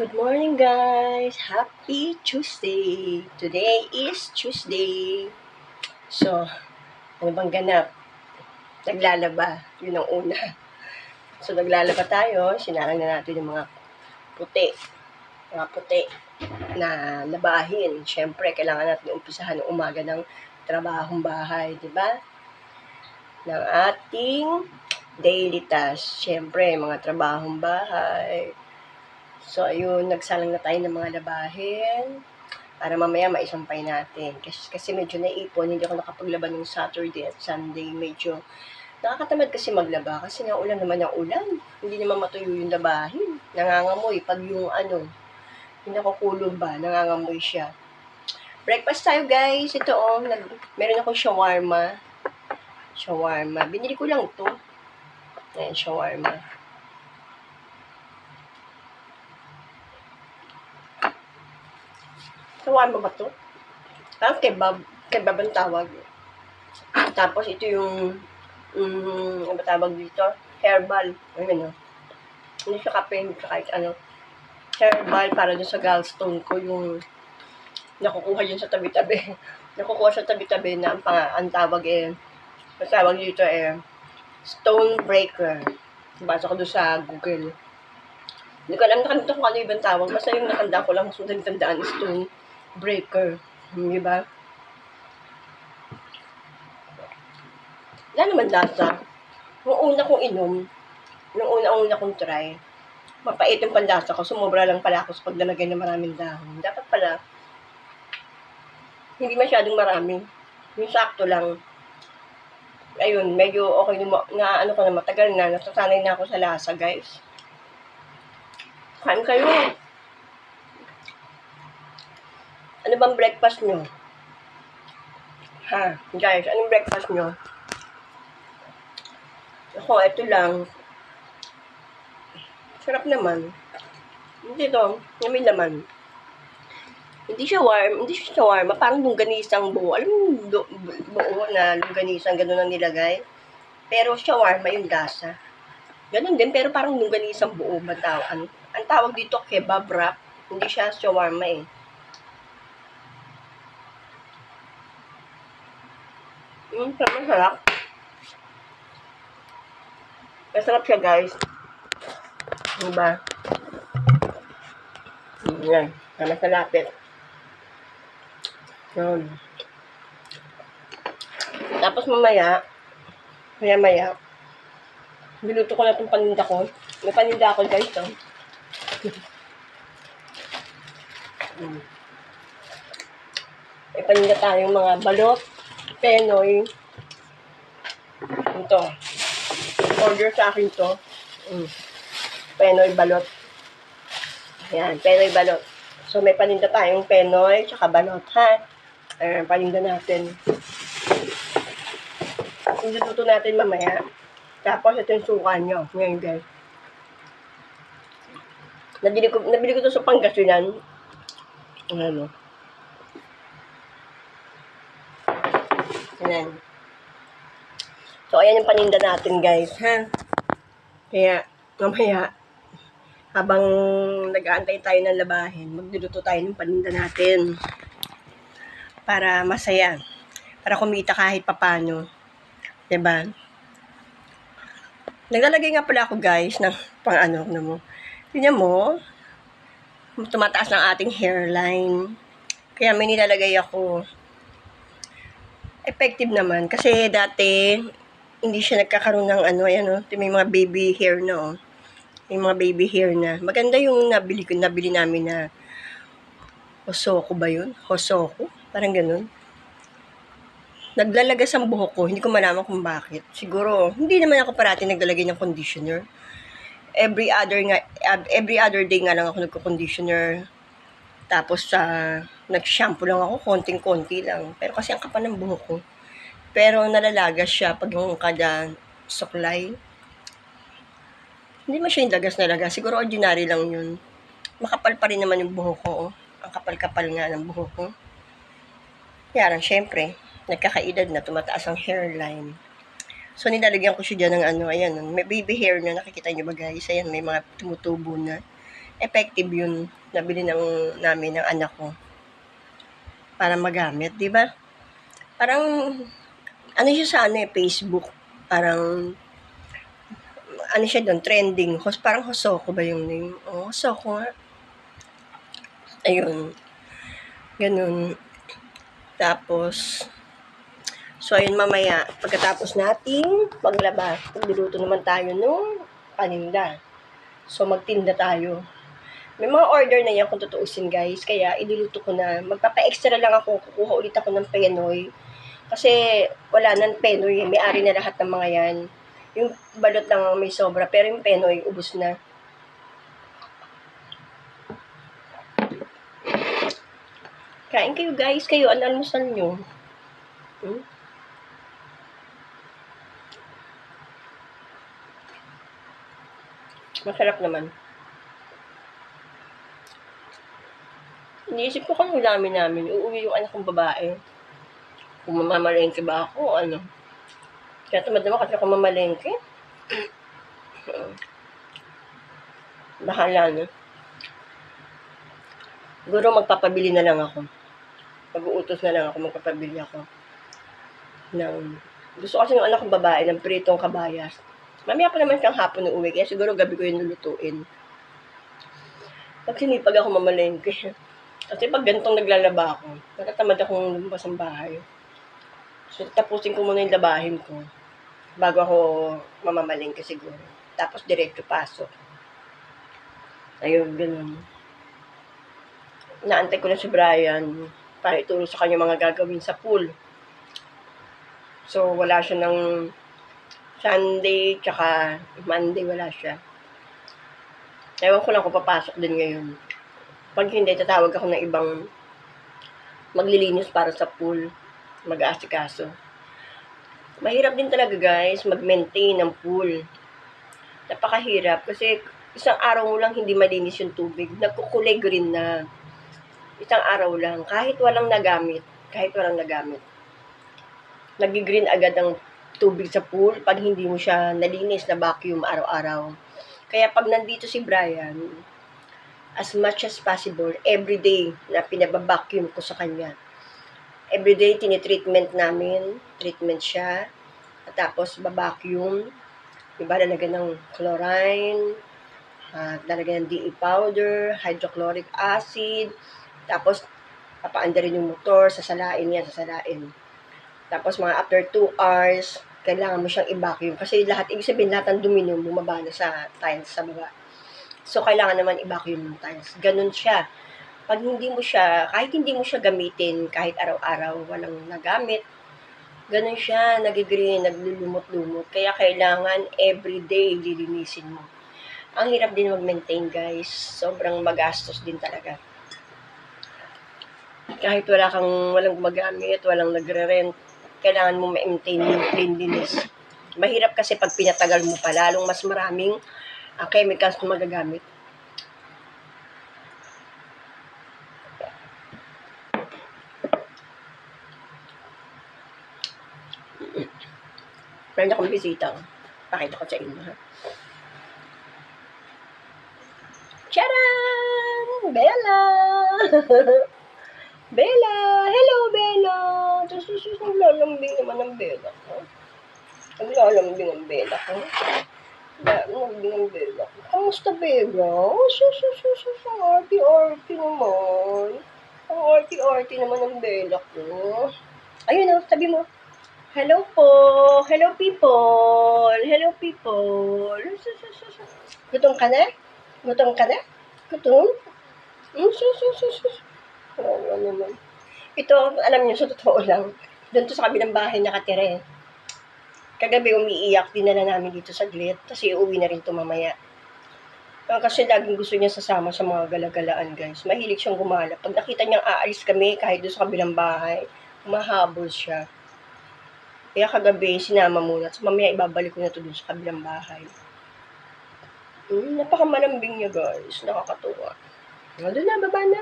Good morning, guys! Happy Tuesday! Today is Tuesday. So, ano bang ganap? Naglalaba. Yun ang una. So, naglalaba tayo. Sinarang na natin yung mga puti. Mga puti na labahin. Siyempre, kailangan natin umpisahan ng umaga ng trabahong bahay, di ba? Ng ating daily task. Siyempre, mga trabahong bahay, So, ayun, nagsalang na tayo ng mga labahin para mamaya maisampay natin. Kasi, kasi medyo naipon, hindi ako nakapaglaban ng Saturday at Sunday. Medyo nakakatamad kasi maglaba kasi nga ulan naman ang ulan. Hindi naman matuyo yung labahin. Nangangamoy pag yung ano, yung nakukulong ba, nangangamoy siya. Breakfast tayo guys. Ito oh, nag, meron akong shawarma. Shawarma. Binili ko lang to. Ayan, shawarma. Shawarma ba to? Parang kebab. Kebab ang tawag. Tapos ito yung, um, ano ba tawag dito? Herbal. Ano. Hindi siya kape, hindi siya kahit ano. Herbal para dun sa gallstone ko yung nakukuha yun sa tabi-tabi. nakukuha sa tabi-tabi na ang, pang, ang tawag eh, ang tawag dito eh, stone breaker. Basa ko doon sa Google. Hindi ko alam nakalimutan kung ano ibang tawag. Basta yung nakanda ko lang, sundan tandaan, stone breaker. Di ba? Wala naman lasa. Nung una kong inom, nung una-una kong try, mapait yung panlasa ko. Sumobra lang pala ako sa paglalagay ng maraming dahon. Dapat pala, hindi masyadong marami. Yung sakto lang. Ayun, medyo okay na, na ano ko na matagal na. Nasasanay na ako sa lasa, guys. Kain kayo. Ano bang breakfast nyo? Ha? Guys, anong breakfast nyo? Ako, ito lang. Sarap naman. Hindi to, may laman. Hindi siya warm, hindi siya shawarma, parang longganisang buo. Alam mo buo na longganisang gano'n ang nilagay? Pero shawarma yung lasa. Ganun din, pero parang longganisang buo ba? Ang, ang tawag dito kebab wrap, hindi siya shawarma eh. Mm, sarap, masarap. Masarap siya, guys. Diba? Yan. Tama sa lapit. Yun. Tapos mamaya, maya maya, niluto ko na itong paninda ko. May paninda ako, guys, oh. Mm. May paninda tayong mga balot, penoy. Ito. Order sa akin to. Mm. Penoy balot. Yan, penoy balot. So, may paninda tayong penoy, tsaka balot, ha? Ayan, paninda natin. Iluluto natin mamaya. Tapos, ito yung suka nyo. Ngayon, guys. Nabili ko, nabili ko to sa Pangasinan. Ano? Ayan. So, ayan yung paninda natin, guys, ha? Kaya, mamaya, habang nag-aantay tayo ng labahin, magluluto tayo ng paninda natin. Para masaya. Para kumita kahit papano. ba? Naglalagay nga pala ako, guys, ng pang ano, ano mo. Tingnan mo, tumataas ng ating hairline. Kaya may nilalagay ako effective naman. Kasi dati, hindi siya nagkakaroon ng ano, ayan o, oh, may mga baby hair na oh. May mga baby hair na. Maganda yung nabili ko, nabili namin na Hosoko ba yun? Hosoko? Parang ganun. Naglalagas ang buhok ko, hindi ko malaman kung bakit. Siguro, hindi naman ako parati naglalagay ng conditioner. Every other nga, every other day nga lang ako nagko-conditioner. Tapos sa uh, nag-shampoo lang ako, konting-konti lang. Pero kasi ang kapal ng buhok ko. Pero nalalagas siya pag yung kada suklay. Hindi mo siya yung lagas na lagas. Siguro ordinary lang yun. Makapal pa rin naman yung buhok ko. Oh. Ang kapal-kapal nga ng buhok ko. Kaya syempre, nagkakaedad na, tumataas ang hairline. So, nilalagyan ko siya dyan ng ano, ayan, may baby hair na, nakikita nyo ba guys? Ayan, may mga tumutubo na. Effective yun. Nabili ng namin ng anak ko. Para magamit, di ba? Parang, ano siya sa ano eh, Facebook. Parang, ano siya doon, trending. Hos, parang Hosoko ba yung name? Oh, Hosoko nga. Ayun. Ganun. Tapos, so ayun mamaya, pagkatapos nating maglaba, magluluto naman tayo nung paninda. So magtinda tayo. May mga order na yan kung tutuusin guys, kaya iniluto ko na. Magpapa-extra lang ako, kukuha ulit ako ng penoy. Kasi wala nang penoy, may-ari na lahat ng mga yan. Yung balot lang ang may sobra, pero yung penoy, ubus na. Kain kayo guys, kayo, ano almusal nyo? Hmm? Masarap naman. Iniisip ko kung ulamin namin, uuwi yung anak kong babae. Kung mamamalengke ba ako, ano. Kaya tamad naman kasi ako mamalengke. Bahala na. Siguro magpapabili na lang ako. Mag-uutos na lang ako, magpapabili ako. Ng, gusto kasi ng anak kong babae ng pritong kabayas. Mamaya pa naman siyang hapon na uwi, kaya siguro gabi ko yung lulutuin. Pag sinipag ako mamalengke. Kasi pag ganitong naglalaba ako, natatamad akong lumabas ng bahay. So, tapusin ko muna yung labahin ko bago ako mamamalengke siguro. Tapos, diretso pasok. Ayun, ganun. Naantay ko na si Brian para ituro sa kanya mga gagawin sa pool. So, wala siya ng Sunday, tsaka Monday, wala siya. Ewan ko lang kung papasok din ngayon. Pag hindi, tatawag ako ng ibang maglilinis para sa pool, mag-aasikaso. Mahirap din talaga guys, mag-maintain ng pool. Napakahirap kasi isang araw mo lang hindi malinis yung tubig. Nagkukulay green na. Isang araw lang, kahit walang nagamit, kahit walang nagamit. Nag-green agad ang tubig sa pool pag hindi mo siya nalinis na vacuum araw-araw. Kaya pag nandito si Brian, as much as possible, everyday na pinababacuum ko sa kanya. Everyday, tinitreatment namin, treatment siya, at tapos babacuum, iba lalagyan ng chlorine, at lalagyan ng DE powder, hydrochloric acid, tapos papaanda rin yung motor, sasalain yan, sasalain. Tapos mga after 2 hours, kailangan mo siyang i-vacuum. Kasi lahat, ibig sabihin, lahat ng dumi nun, bumaba na sa tiles sa baba. So, kailangan naman i-vacuum yung tiles. Ganun siya. Pag hindi mo siya, kahit hindi mo siya gamitin, kahit araw-araw, walang nagamit, ganun siya, nagigreen, naglulumot-lumot. Kaya kailangan everyday lilinisin mo. Ang hirap din mag-maintain, guys. Sobrang magastos din talaga. Kahit wala kang, walang gumagamit, walang nagre-rent, kailangan mo ma-maintain yung cleanliness. Mahirap kasi pag pinatagal mo pa, lalong mas maraming uh, chemicals na magagamit. Meron akong bisita. Pakita ko sa inyo, ha? Charan! Bella! Bella! Hello, Bella! Tapos naglalambing naman ng Bella ko. Ang. Naglalambing ang Bella ko. Kamusta, Bella? Oh, sus, sus, sus, sus, ang arty-arty naman. Ang arty-arty naman ng Bella ko. Ayun o, sabi mo. Hello po. Hello, people. Hello, people. Sus, sus, sus, sus. Gutom ka na? Gutom ka na? Gutom? Mm, sus, sus, sus, sus. Oo naman. Ito, alam niyo, sa totoo lang, doon to sa kabilang bahay nakatira eh. Kagabi umiiyak, dinala namin dito sa glit, kasi uuwi na rin to mamaya. Uh, kasi laging gusto niya sasama sa mga galagalaan, guys. Mahilig siyang gumala. Pag nakita niyang aalis kami, kahit doon sa kabilang bahay, mahabol siya. Kaya kagabi, sinama muna. So, mamaya ibabalik ko na to doon sa kabilang bahay. Hmm, napakamalambing niya, guys. Nakakatuwa. Doon na, baba na.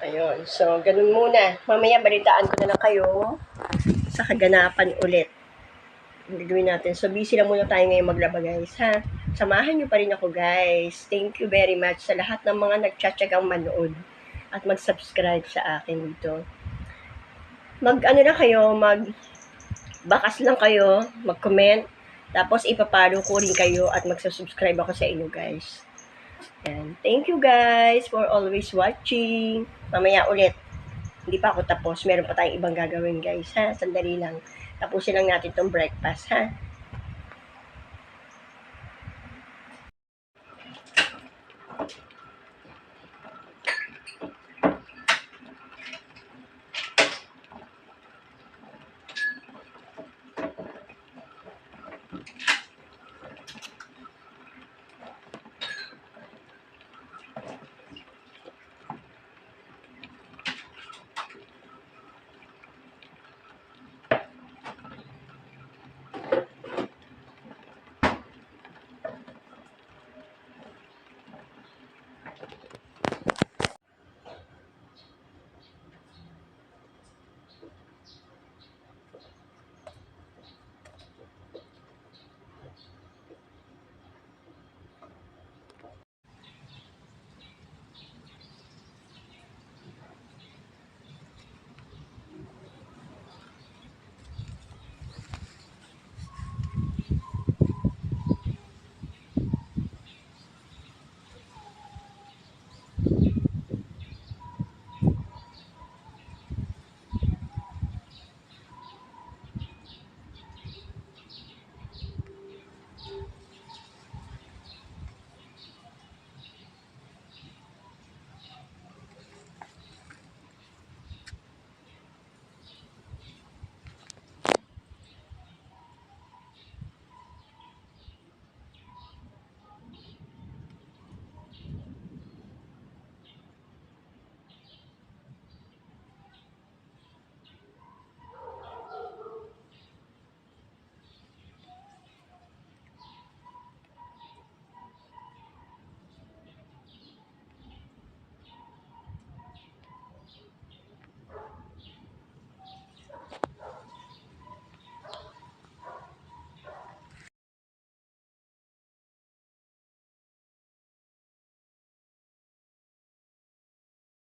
Ayun. So, ganun muna. Mamaya balitaan ko na lang kayo sa kaganapan ulit. gagawin natin. So, busy lang muna tayo ngayon maglaba, guys, ha? Samahan nyo pa rin ako, guys. Thank you very much sa lahat ng mga nagtsatsagang manood at mag-subscribe sa akin dito. Mag, ano na kayo, mag, bakas lang kayo, mag-comment, tapos ipapalo ko rin kayo at magsusubscribe ako sa inyo, guys. Yan. Thank you, guys, for always watching. Mamaya ulit. Hindi pa ako tapos. Meron pa tayong ibang gagawin, guys, ha? Sandali lang. Tapusin lang natin tong breakfast, ha?